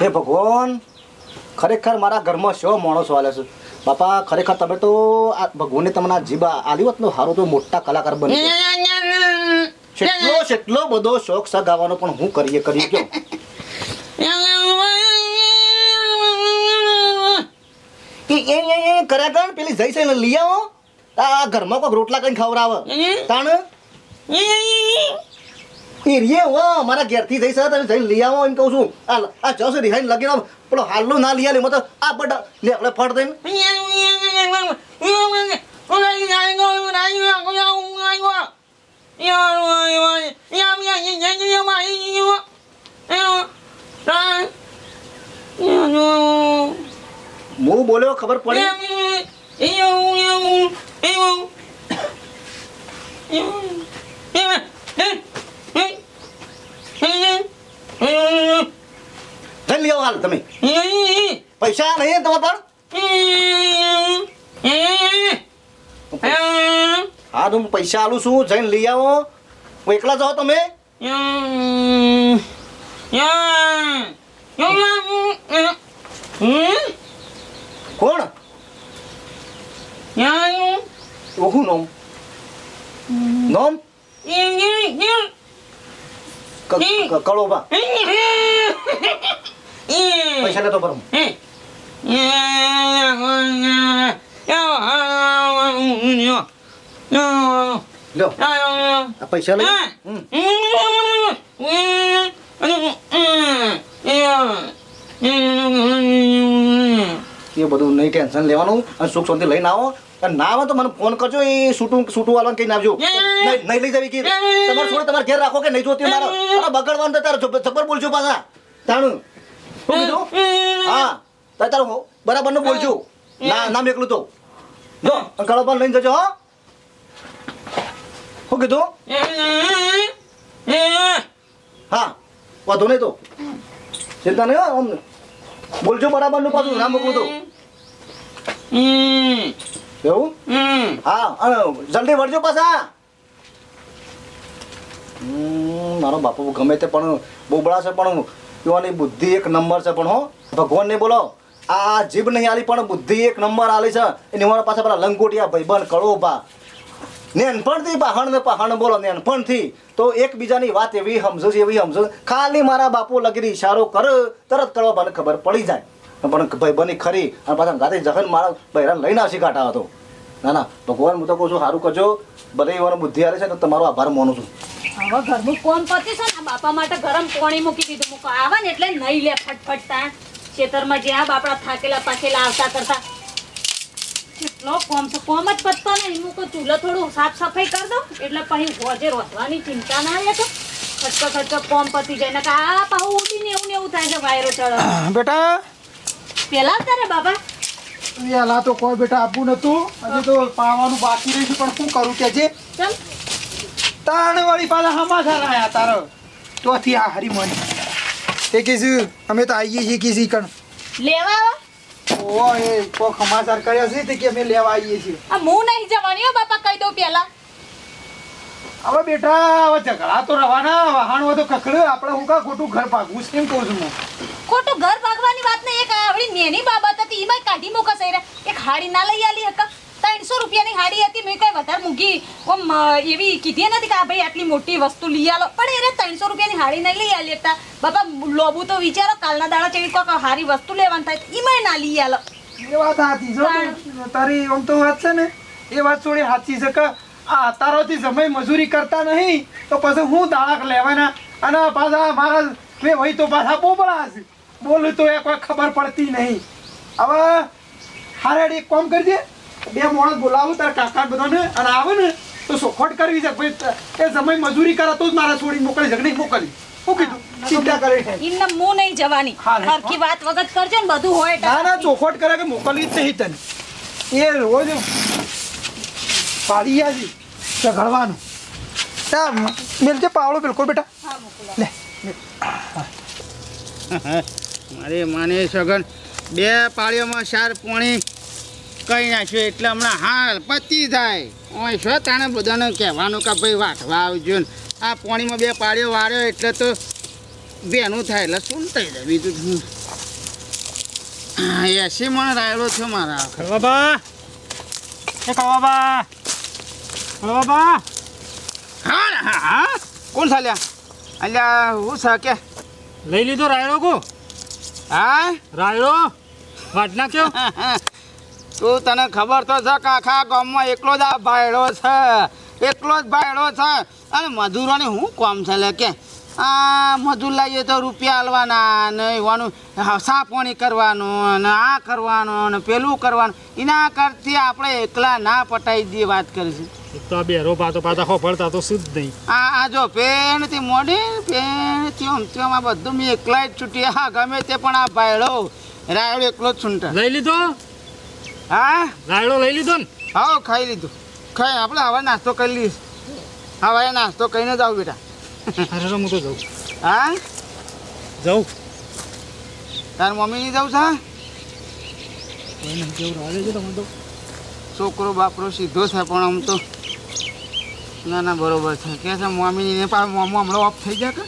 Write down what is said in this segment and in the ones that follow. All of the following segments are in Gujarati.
હે ભગવાન. ખરેખર મારા ઘરમાં શો માણસો હાલે છે? બાપા, ખરેખર તમે તો આ ભગવાને તમને આ જીભ આલી હોત હારો તો મોટા કલાકાર બની. કેટલો કેટલો બધો શોખ છે ગાવાનો પણ હું કરીએ કરીએ એ કર્યા કર, પેલી જઈ છે ને લઈ આવો. આ ઘરમાં કોઈ રોટલા કઈ ખવડાવે. તાણ? એ રે હો મારા ઘેરથી જઈ છે તમે જઈને લઈ આવો એમ કહું છું આ આ જશે રિહાઈને લગીને પેલો હાલનું ના લઈ આલે મત આ બડા લે આપણે ફળ દઈને હું બોલ્યો ખબર પડી જઈને લઈ આવો હાલ તમે. પૈસા નહીં તમારા પણ હા, તો હું પૈસા આલું છું, જઈને લઈ આવો. હું એકલા જાઓ તમે? કોણ? ઓહું, નોમ. નોમ? કળોબા. પૈસા લ્યો આ પૈસા લઈ. એ બધું નહીં ટેન્શન લેવાનું અને સુખ શાંતિ લઈને આવો. ના આવે તો મને ફોન કરજો એ સૂટું સૂટું વાળવાનું કઈ નાખજો નહીં લઈ જવી કે તમારે છોડે તમારે ઘેર રાખો કે નહીં જોતી મારા. બગડવાનું તારે જબર બોલજો પાછા. તાણું. શું કીધું? હા, તારે તારું બરાબરનું બોલજો ના નામ એકલું તો. જો કળો પર લઈને જજો, હો. શું કીધું? હા, વાંધો નહીં તો. ચિંતા નહીં આમ બોલજો બરાબરનું પાછું, નામ મોકલું તો. એવું? હા જલ્દી વળજો પાછા. મારો બાપુ ગમે તે પણ બોબળા છે, પણ યુવાની બુદ્ધિ એક નંબર છે. પણ હો, ભગવાનને બોલો, આ જીભ નહીં આલી, પણ બુદ્ધિ એક નંબર આલી છે. એની મારા પાછા પેલા લંગોટિયા ભાઈબંધ કળોબા નેનપણથી પહાણ ને પહાણ બોલો, નેનપણથી. તો એકબીજાની વાત એવી સમજો છે, એવી સમજો ખાલી મારા બાપુ લગીને ઈશારો કર, તરત કળોબાને ખબર પડી જાય. પણ ભાઈબંધની ખરી, અને પાછા ગાતે જખન મારા બહેરાન લઈને આવશે કાઢા હતો ના ના, ભગવાન હું તો કહું છું સારું કરજો. ભલે એવાનો બુદ્ધિ આવે છે, તો તમારો આભાર માનું છું. હવે ઘરનું કોમ પતી છે ને? બાપા માટે ગરમ પાણી મૂકી દીધું. મૂકો. આવે ને એટલે નહીં લે ફટફટતા. ખેતરમાં જ્યાં બાપડા થાકેલા પાકેલા આવતા કરતા. કેટલો કોમ છે? કોમ જ પતતો નહીં. મૂકો ચૂલો થોડું સાફ સફાઈ કરી દઉં. એટલે પછી હોજે રોધવાની ચિંતા ના રહે તો. ખચકો ખચકો કોમ પતી જાય. ને કે આ પાહુ ઉડીને એવું ને એવું થાય છે વાયરો ચડો. બેટા? પેલા તારે બાબા વેલા તો કોઈ બેટા આપવું નતું. હજી તો પાવાનું બાકી રહ્યું પણ શું કરું કે જે? ચમ તાણ વાળી પાછા હમાસા લાયા તારો. તોથી આ હરી મન તે કીધું અમે તો આવીએ છીએ કીધી કણ. લેવા ઓ એ કોક ખમાચાર કર્યા છે તે કે અમે લેવા આવીએ છીએ. આ હું નહીં જવાની હો બાપા કહી દઉં પેલા હવે બેટા હવે ઝઘડા તો રવાના વાહણ તો કકડ્યો આપણે હું કા ખોટું ઘર ભાગવું છે એમ કહું છું હું? ખોટું ઘર ભાગવાની વાત ને એક આવડી નેની બાબત હતી એમાં કાઢી મૂકા સૈરા એક હાડી ના લઈ આલી હકા ત્રણસો રૂપિયાની હાડી હતી મેં કઈ વધારે મૂકી ઓમ એવી કીધી નથી કે આ ભાઈ આટલી મોટી વસ્તુ લઈ આલો. પણ એને ત્રણસો રૂપિયાની હાડી નહીં લઈ આલી હતા. બાપા લોબુ તો વિચારો કાલના દાડા ચેવી કોઈ હારી વસ્તુ લેવાની થાય એમાં ના લઈ આલો. એ વાત સાચી છે તારી આમ તો વાત છે ને એ વાત થોડી સાચી છે કે આ તારોથી સમય મજૂરી કરતા નહીં તો પછી હું દાળક લેવાના? અને પાછા મારા મેં હોય તો પાછા બોબળા છે બોલું તો એ કોઈ ખબર પડતી નહીં. હવે હારે એક કામ કરજે. બે માણસ બોલાવું તારા કાકા બધાને અને આવે ને તો સોખોટ કરવી છે. ભાઈ એ સમય મજૂરી કરે તો જ મારા છોડી મોકલી શકે નહીં મોકલી? શું કીધું? ચિંતા કરી એમને નહીં જવાની. હા, વાત વગત કરજો ને બધું હોય ના ના ચોખવટ કરે કે મોકલી જ નહીં તને. એ રોજ પાડી યાદી ઝઘડવાનું તા મેલજે પાવડો બિલકુલ બેટા. હા, લે. મારે માને સગન બે પાળીઓમાં ચાર પોણી કઈ નાખ્યું એટલે હમણાં હાલ પતી જાય. ઓય શું તાણે બધાને કહેવાનું કે ભાઈ વાટવા આવજો ને. આ પાણીમાં બે પાડ્યો વાળ્યો એટલે તો બેનું થાય એટલે શું થઈ જાય? બીજું એસી મણ રાયડો છે મારા. બાબા એ બાબા બાબા હા હા હા. કોણ થાલ્યા અલ્યા? હું છે કે? લઈ લીધો રાયડો કો? હા? રાયડો? વાટ નાખ્યો તું તને ખબર તો છે કે આખા ગામમાં એકલો જ આ ભાયડો છે. એકલો જ ભાયડો છે. અને મજૂરોને શું કામ છે લે કે? આ મજૂર લાવીએ તો રૂપિયા હલવાના ને એવાનું સા પાણી કરવાનું ને આ કરવાનું ને પેલું કરવાનું. એના કરતી આપણે એકલા ના પટાઈ દઈએ વાત કરીશું તો આ બેરો પાતો પાતા ખોફળતા તો શુદ્ધ નહીં. આ આ જો પેણથી મોડી પેણથી આમ તેમ આ બધું મેં એકલા જ છૂટી. હા ગમે તે પણ આ ભાયડો રાયડો એકલો જ છૂંટા. લઈ લીધો? હા? રાયડો લઈ લીધો ને? હા ખાઈ લીધું. ખાઈ આપણે હવે નાસ્તો કરી લઈશ. હવે નાસ્તો કરીને જાવ બેટા. અરે હું તો જાઉં. હા? જાઉં? તાર મમ્મી ની જાઉં છે નહીં કેવું રાડે છે તમે તો. છોકરો બાપરો સીધો છે પણ આમ તો ના ના બરોબર છે. કે છે મમ્મી ને પા મોમો હમણાં ઓફ થઈ જાય કે?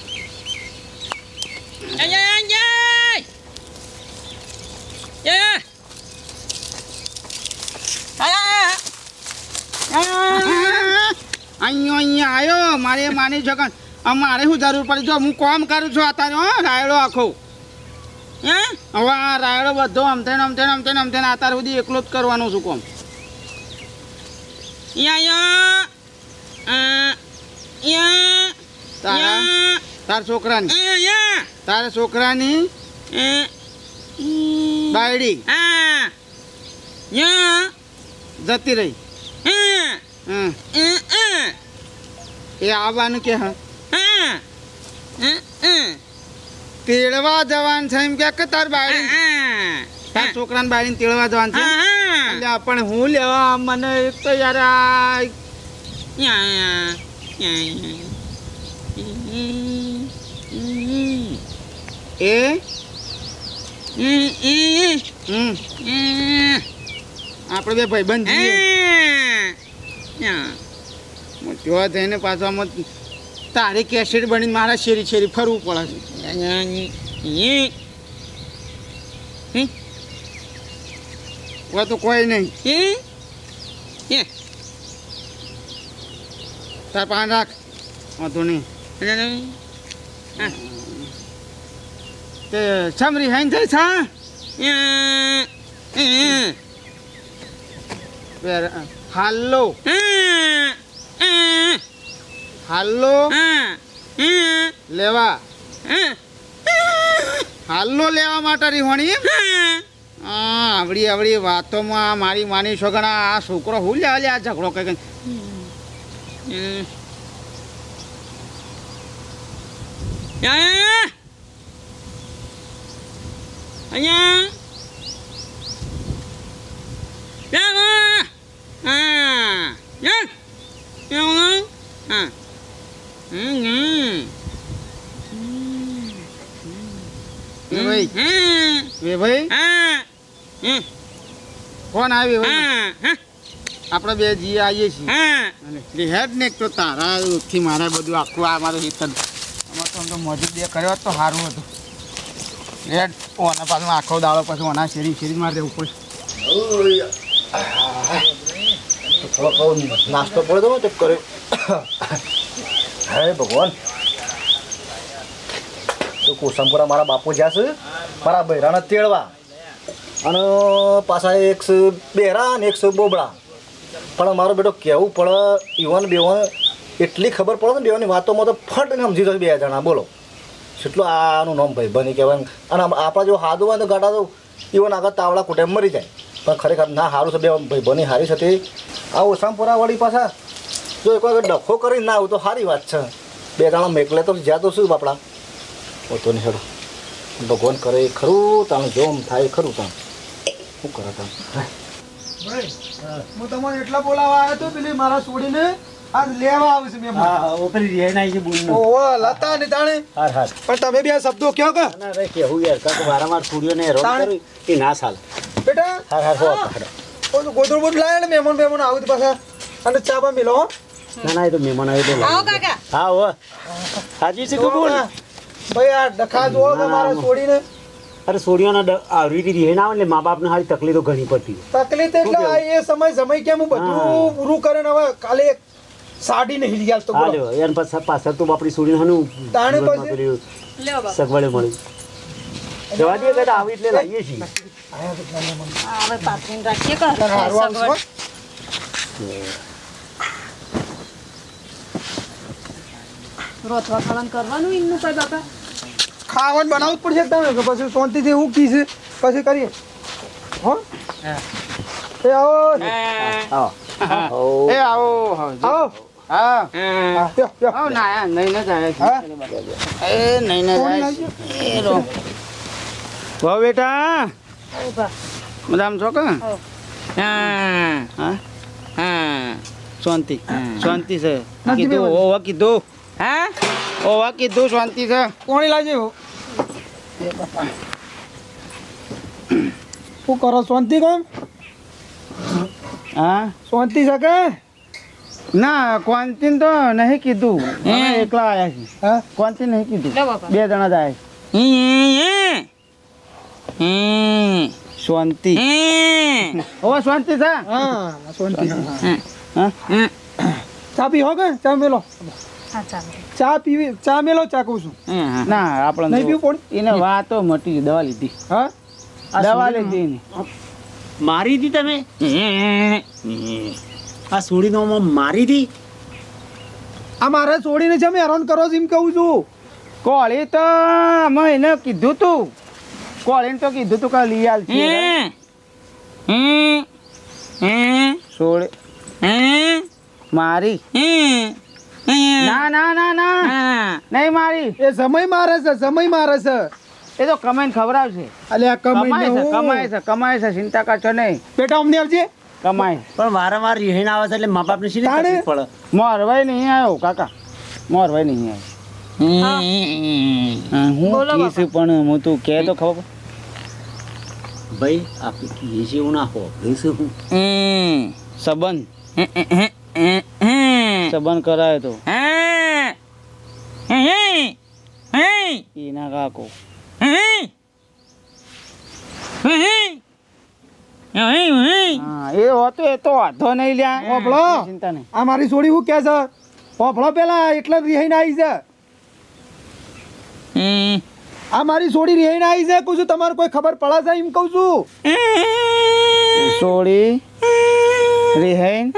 અહીંયા અહીંયા આવ્યો મારે માની આ મારે શું જરૂર પડી? જો હું કોમ કરું છું અત્યારે હો રાયડો આખો. હે? હવે આ રાયડો બધો અમથે અમથે અમથે અમથે અત્યાર સુધી એકલો જ કરવાનું છું કોમ. તારા તાર છોકરાની. તારા છોકરાની બાયડી. જતી રહી. એ આવવાનું કે હા? તેડવા જવાનું છે એમ કે તાર બાળી. તાર છોકરાને બાયડીને તેડવા જવાનું છે એટલે પણ હું લેવા? મને એક તો યાર આ એ? હમ. આપણે બે ભાઈબંધ છીએ. ત્યાં જઈને પાછો તારી કેસેટ બનીને મારા શેરી શેરી ફરવું પડે છે. તો કોઈ નહીં. તાર પાન રાખ. વાંધો નહીં. તે સમરી હાઈન થઈ છા હાલો. હાલો હાલો લેવા હાલો લેવા માટે રીહોણી આવડી આવડી વાતોમાં મારી માની છોકરા આ છોકરો હું લે લે આ ઝઘડો કઈ અહીંયા કોણ આવી ભાઈ આપણે બે જી આવીએ છીએ. અને હેડ ને તો તારા થી મારે બધું આખું આ મારું હિતન. આમાં તો આમ તો બે કર્યો તો સારું હતું. હેડ ઓના પાછું આખો દાડો પછી ઓના શેરી શેરી મારે રહેવું પડે થોડો થોડો નાસ્તો પડ્યો તો તે કર્યો. હે ભગવાન. તો કોસમપુરા મારા બાપુ જ્યાં છે મારા બૈરાને તેડવા. અને પાછા એકસો બેરા અને એકસો છે બોબડા. પણ મારો બેટો કહેવું પડે, ઈવન બેવન, એટલી ખબર પડે ને બેવાની વાતોમાં તો ફટ ને સમજી જશે બે જણા. બોલો. એટલું આનું નામ ભાઈ બની કહેવાય અને આપણા જો હાદું હોય તો ગાડા તો ઈવન આગળ તાવડા કુટે મરી જાય. પણ ખરેખર ના સારું છે બે ભાઈ બની હારી છે તે. આ ઓસામપુરા વાળી પાછા જો એક વખત ડખો કરીને ના આવું તો સારી વાત છે. બે જણા મેકલે તો જ્યાં તો શું બાપડા? હોતો નહીં હેડો. ભગવાન કરે ખરું તમે જોમ થાય ખરું તાણ. શું કરો તાણ હું તમને એટલા બોલાવા આવ્યો તો પેલી મારા છોડીને આજ લેવા આવું છું મેં હા ઓપરી ઓહો લતા ને તાણે. હાર હાર. પણ તમે બે શબ્દો કહો કે? ના રે કેવું યાર કાક વારંવાર ના ચાલે બેટા હાર હાર હો. ઓલું ગોદડું બોધ લાયા ને મહેમાન મહેમાન આવું પાછા. અને ચા બા મિલો હો. ના ના એ તો મહેમાન આવે તો આવો કાકા. હા હો. હાજી છે કબૂલ ભાઈ આ ડખા કે મારા છોડીને. અરે સોડિયોના આવરી આવી રીતે રીહે ના આવે ને મા બાપને હારી તકલીફો ઘણી પડતી તકલીફ એટલે આ એ સમય સમય કેમ હું બધું પૂરું કરે હવે કાલે સાડી નહીં લઈ આલતો હા બોલો. લ્યો એને પાછા પાછળ તો આપણી સોડીને હાનું તાણે પછી? સગવડે મળી. જવા દે કે આવી એટલે લાવીએ છીએ. હવે પાથરીને રાખીએ કે. સગવડ. રોતવા ખાવાનું કરવાનું એમનું કઈ બાપા? ખાવાનું બનાવવું જ પડશે તમે કે પછી શાંતિથી હું કીશ પછી કરીએ. હો? એ આવો. આવો એ આવો આવો. હા. આવો ના નહીં ને જાય. એ નહીં ને જાય. એ રો. વાહ બેટા. ઊભા છો કે? હા. હા હા શાંતિ. શાંતિ છે. કીધું. ઓવા કીધું. હા? ઓવા કીધું શાંતિ છે. કોણી લાગે હો. શું કરો શાંતિ કોમ હા? શાંતિ શકે ના ક્વાંતિન તો નહીં કીધું. અમે એકલા આવ્યા છે હા? ક્વાંતિન નહીં કીધું. બે જણા જ આવ્યા શાંતિ. ઓ શાંતિ થા હા શાંતિ હા ચા પી હો કે? ચા મેલો હા ચા પીવી ચા મેલો ચા કહું છું. ના આપણે નહીં પીવું પાણી? એને વાતો મટી ગઈ, દવા લીધી. હા? દવા લીધી મારી હતી તમે? આ સોડીનો મારી હતી આ મારે છોડીને છે મેં હેરાન કરો છો એમ કહું છું. કોળી તો અમે એને કીધું તું. કોળીને તો કીધું તું કે લઈ આલ સોળ. મારી. ના ના ના ના. નહીં મારી. એ સમય મારે છે સમય મારે છે. એ તો કમાઈને ખવડાવશે. અલે કમાય કમાઈ છે કમાય છે કમાય છે ચિંતા કરશો નહીં. બેટા અમને આવજે કમાય. પણ વારંવાર આવે છે એટલે મા બાપને શી તકલીફ પડે? મોરવાઈ નહીં આવ્યો કાકા. મોરવાઈ નહીં આવ્યો. હા, હું બોલો કહીશ પણ હું તું કે તો ખબર? ભાઈ ના હું સંબંધ? સંબંધ કરાયો તો. એના કાકો. હા? એ હોતો એ તો વાંધો નહીં લ્યા. ચિંતા નહીં આ મારી છોડી શું કે છે? હોભળો પેલા એટલે રિહાઈને આવી છે. આ મારી છોડી રિહાઈને આવી છે કહું છું તમારે કોઈ ખબર પડે છે એમ કહું છું. સોડી રિહાઈન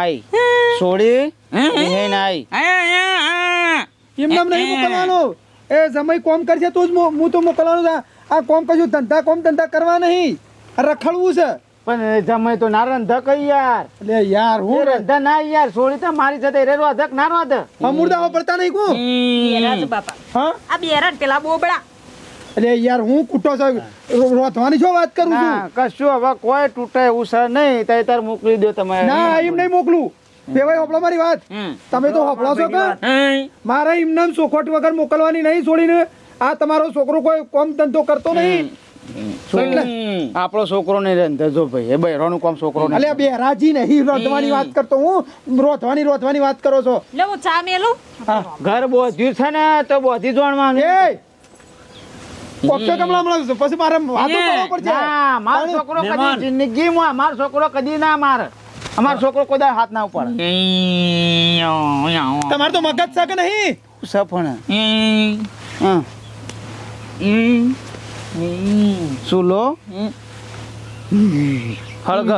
આઈ. સોડી રિહેન આઈ એમ નહીં મોકલવાનું એ. સમય કોમ કરશે તું જ મો- હું તો મોકલવાનું આ કોમ કશું ધંધા કોમ ધંધા કરવા નહીં. રખડવું છે. પણ જમે તો ના રંધા કઈ યાર. એટલે યાર હું રંધા ના યાર સોડી તો મારી સાથે રે રોધક ના રોધ અમૂર્દા પડતા નહીં કું બેરા બાપા. હા? આ બેરા ને પેલા બોબડા. એટલે યાર હું કૂટો છો. રોધવાની છો વાત કરું છું? કશું હવે કોઈ તૂટે એવું છે નહીં. તઈ તાર મોકલી દો તમે. ના એમ નહીં મોકલું. પેવાય હોપળો મારી વાત. તમે તો હોપળો છો કે? મારે એમને એમ વગર મોકલવાની નહીં છોડીને આ તમારો છોકરો કોઈ કોમ ધંધો કરતો નહીં. આપણો છોકરો નહીં જો ભાઈ. એ બૈરાનું કોમ છોકરો નહીં અલ્યા બેરાજી નહીં રોધવાની વાત કરતો હું. રોધવાની રોધવાની વાત કરો છો. લે હું ચા મેલું? ઘર બોધ્યું છે ને તો બોધી જોણવાનું. એ! કોકતે કમલા મળે પછી મારે વાતો કરવો પડશે. મારો છોકરો કદી જિંદગીમાં મારો છોકરો કદી ના મારે. અમારો છોકરો કોઈ દાડો હાથ ના ઉપાડે. તમારે તો મગજ છે કે નહીં. સફણ. સુલો. હળગ.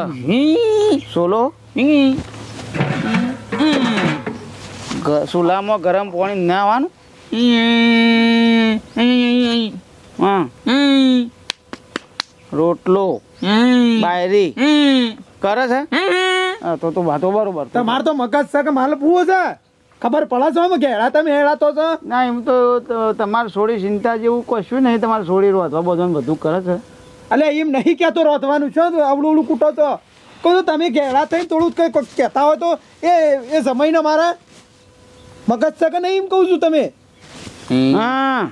સોલો. સુલામાં ગરમ પાણી નાવાનું હા. રોટલો. બાયરી. કરે છે? હા, તો તો વાતો બરોબર તમારે તો મગજ છે કે માલ પૂવો છે? ખબર પડે છે આમ ઘેડા તમે હેડાતો છો? ના એમ તો તો તમારે છોડી ચિંતા જેવું કશું નહીં તમારે છોડી રોધવા બધું બધું કરે છે. એટલે એમ નહીં કહેતો રોધવાનું છે અવળું અવળું કૂટો છો. કહું તમે ઘેડા થઈને થોડું કંઈ કોઈક કહેતા હોય તો એ એ સમયને મારે. મગજ છે કે નહીં એમ કહું છું તમે? હા.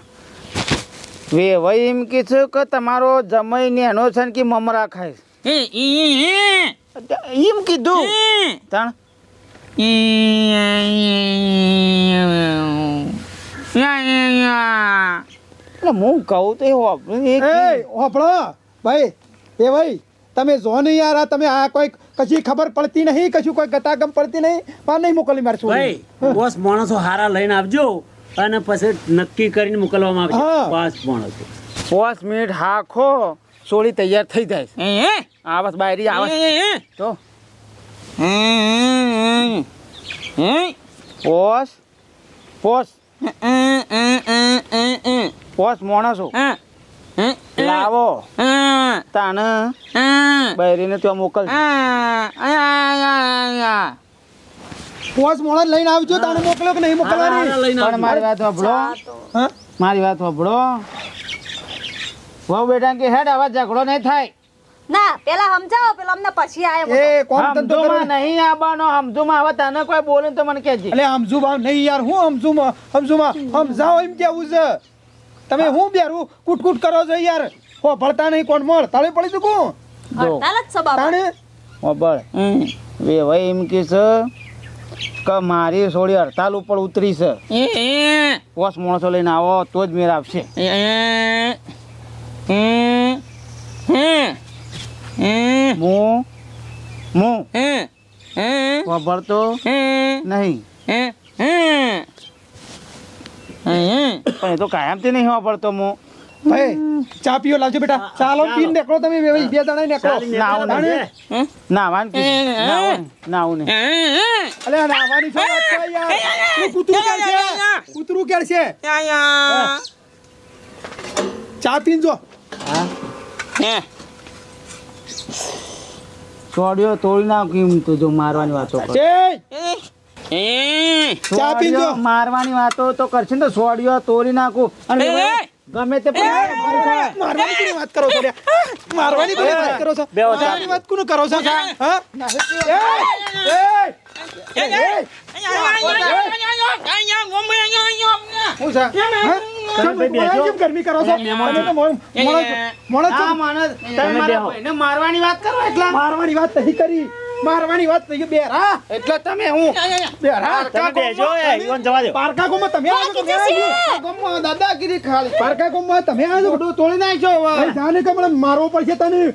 વે ભાઈ એમ કે છે કે તમારો જમાઈ ને એનો છે ને કે મમરા ખાય એમ કીધું. તાણ. એટલે હું કહું તો હોપળો ભાઈ એ ભાઈ તમે જો નહીં યાર તમે આ કોઈ કશી ખબર પડતી નહીં કશું કોઈ ગતાગમ પડતી નહીં. પણ નહીં મોકલી મારશું. ભાઈ બસ માણસો હારા લઈને આવજો અને પછી નક્કી કરીને મોકલવામાં. આવશે પાંચ માણસો. પાંચ મિનિટ હાખો. સોળી તૈયાર થઈ જાય હે હે. આવસ બાયરી આવસ તો હે હે પોસ. પોસ. પોસ માણસો. લાવો. તાન બાયરીને ત્યાં મોકલ. પોસ મોણસ લઈને આવજો તાને મોકલો કે નહીં મોકલવાની? પણ મારી વાત સાંભળો મારી વાત સાંભળો વહુ બેટા કે હેડ આવા ઝઘડો નહીં થાય. ના પેલા સમજાવો પેલા અમને પછી આયા એ કોણ ધંધો કરો? નહીં આવવાનો હમજુમાં હવે તને કોઈ બોલે તો મને કહેજે. એટલે સમજુ ભાવ નહીં યાર હું સમજુમાં સમજુમાં. સમજાવો એમ કેવું છે? તમે હું. બેરું? કુટકુટ કૂટ કરો છો યાર. હો ભળતા નહીં કોણ મળ તાળે પડી ચૂકું હડતાલ જ. છે બાપા. તાણે? ઓબળ વે ભાઈ એમ કે છે કે મારી સોળી હડતાલ ઉપર ઉતરી છે. પોસ માણસો લઈને આવો તો જ મેર આવશે. હમ હું. વાપરતો નહીં. પણ એ તો કાયમથી નહીં વાપરતો હું ભાઈ ચા પીઓ લાવજો બેટા. ચાલો પીને નીકળો તમે બે બે જણા નીકળો. ચાલીને ના, ને. નાવાનું. નાવું નહીં. અલે નાવાની છો? યાર કૂતરું કે છે? કૂતરું કેર છે? ચા પીન જો. સોડિયો તોડી નાખ્યું કેમ તો જો મારવાની વાતો કરે. મારવાની વાતો તો કરશે ને તો સોડિયો તોડી નાખું અને ગમે તે મારવાની કોની વાત કરો છો મારવાની કોની વાત કરો છો મારવાની વાત કોની કરો છો હા એ, એ, એ, ગરમી કરો છો? મારવાની વાત કરો એટલા? મારવાની વાત નહીં કરી. મારવાની વાત એટલે તમે હું? બે તમે બેસો એ, ઈવન જવા દે. પારકા ગોમાં તમે. ગમમાં દાદાગીરી ખાલી. પારકા ગોમાં તમે આવો તોડી નાખજો હવે. જાને કે મને મારવો પડશે તને.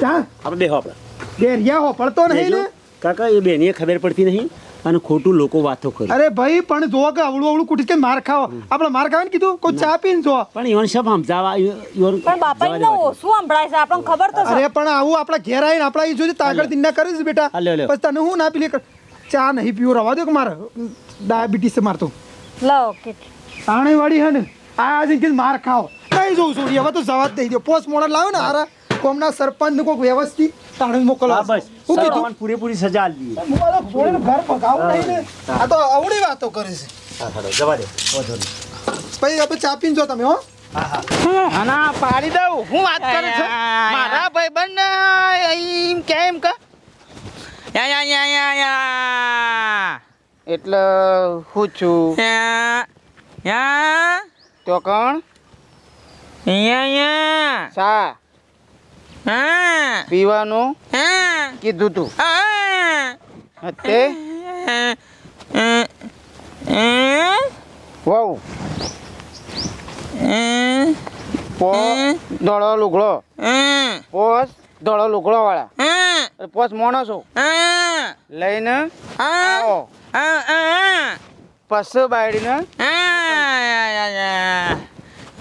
જા. આપણે બેહો આપણે. હો પડતો નહીં. ને? કાકા એ બેની ખબર પડતી નહીં. અને ખોટું લોકો વાતો કરે. અરે ભાઈ પણ જો કે અવળું અવળું કુટી કે માર ખાવ. આપણે માર ખાવે ને કીધું? કોઈ ચા પીને જો. પણ ઈવન સબ સમજાવા ઈવન પણ બાપા દો. ઓછું સંભળાય છે આપણને ખબર તો અરે પણ આવું આપણા ઘેર આવીને આપણા ઈ જોજે તાગળ દિન કરીશ બેટા. પછી તને હું ના પીલે? કર- ચા નહીં પીવું રવા દો કે મારે? ડાયાબિટીસ માર મારતો લો ઓકે. તાણે વાળી હે ને? આ આજે કે માર ખાઓ. કઈ જોઉં છોડી હવે તો જવા જ દઈ દો પોસ્ટ મોડલ લાવ્યો ને હારા. કોમના સરપંચ ને કોઈક વ્યવસ્થિત તાણે મોકલો બસ. હું કીધું? પૂરેપૂરી સજા આલી હું ઘર ભગાવું નહીં ને આ તો અવળી વાતો કરે છે. હા જવા દે. પછી આપણે ચા પીને જો તમે હો. આના પાડી દઉં. હું વાત કરે છું? મારા ભાઈ એમ કેમ કે. એટલે હું છું? તો કોણ? સા. પીવાનું કીધું તું. તે વાવ પોસ દોડો લુગડો. પોસ દોડો લુગડો વાળા પોસ માણસો લઈને આવો. પશુ બાયડીને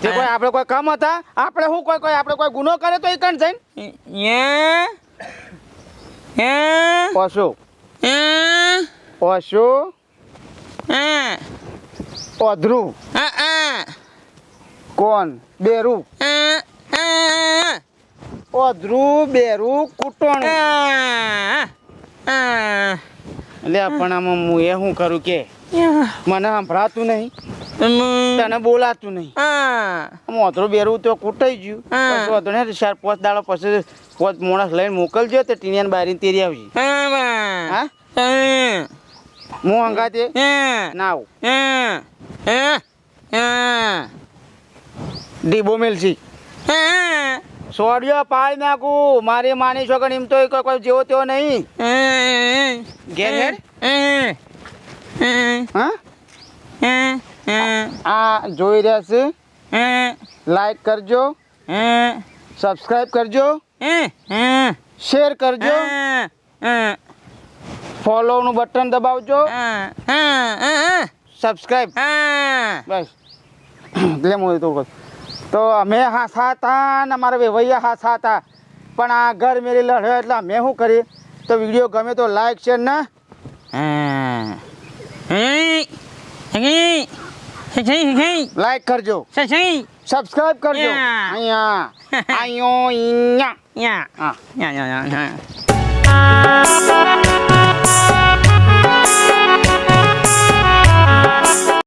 જે કોઈ આપણે કોઈ કામ હતા આપણે શું કોઈ કોઈ આપણે કોઈ ગુનો કરે તો એ કણ જઈને? પશુ પશુ ઓધરું કોણ? બેરું. ઓધરું બેરું કુટોણ. એટલે પણ આમાં હું એ શું કરું કે? મને સંભળાતું નહીં. તને બોલાતું નહીં. ઓધરું બેરું તો કૂટાઈ ગયું. વાંધો ને ચાર પાંચ દાડો પછી પાંચ માણસ લઈને મોકલજો તો ટીનિયાને બારીને તેરી આવશે હા હું? હંગાતે? ના આવું. ડીબો મેલસી સોડિયો પાડી નાખું. મારી માની છો એમ તો કોઈ કોઈ જેવો તેવો નહીં. ઘેર હેડ હા. આ જોઈ રહ્યા છે? હે. લાઈક કરજો. હે. સબસ્ક્રાઈબ કરજો. હે. હે. શેર કરજો. ફોલો ફોલોનું બટન દબાવજો. હે. બસ. એટલે હું તો તો અમે હાસા હતા ને અમારા વેવૈયા હાસા હતા. પણ આ ઘર મેરી લડ્યો એટલે અમે શું કરી તો વીડિયો ગમે તો લાઈક શેર ને હે. હે. લાઈક કરજો. સબસ્ક્રાઇબ કરજો. અહીંયા. અહીંયા. અહીંયા યા યા યા યા.